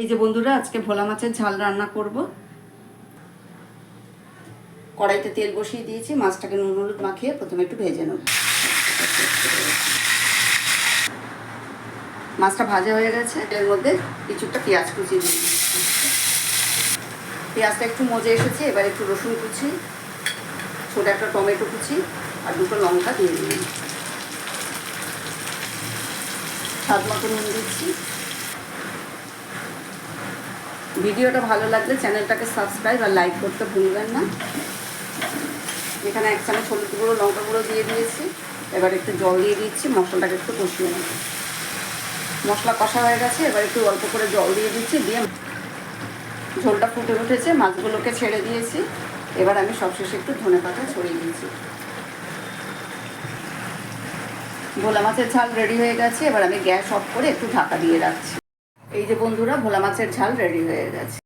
এই যে বন্ধুরা, আজকে ভোলা মাছের ঝাল রান্না করব। কড়াইতে তেল বসিয়ে দিয়েছি, মাছটাকে নুন হলুদ মাখিয়ে প্রথমে একটু ভেজে নেব। মাছটা ভাজা হয়ে গেছে, এর মধ্যে কিছুটা পেঁয়াজ কুচি দিচ্ছি। পেঁয়াজটা একটু মজে এসেছে, এবার একটু রসুন কুচি, ছোটো একটা টমেটো কুচি আর দুটো লঙ্কা দিয়ে দিই স্বাদ মতো নুন দিচ্ছি। ভিডিওটা ভালো লাগলে চ্যানেলটাকে সাবস্ক্রাইব আর লাইক করতে ভুলবেন না। এখানে এক চামচ হলুদ গুঁড়ো, লঙ্কা গুঁড়ো দিয়ে দিয়েছি। এবার একটু জল দিয়ে দিচ্ছি, মশলাটাকে একটু কষিয়ে নেব। মশলা কষা হয়ে গেছে, এবার একটু অল্প করে জল দিয়ে দিচ্ছি, দিয়ে ঝোলটা ফুটে উঠেছে, মাছগুলোকে ছেড়ে দিয়েছি। এবার আমি সবশেষে একটু ধনে পাতা ছড়িয়ে দিয়েছি। ভোলা মাছের ঝাল রেডি হয়ে গেছে, এবার আমি গ্যাস অফ করে একটু ঢাকা দিয়ে রাখছি। এই যে বন্ধুরা ভোলা মাছের ঝাল রেডি হয়ে গেছে।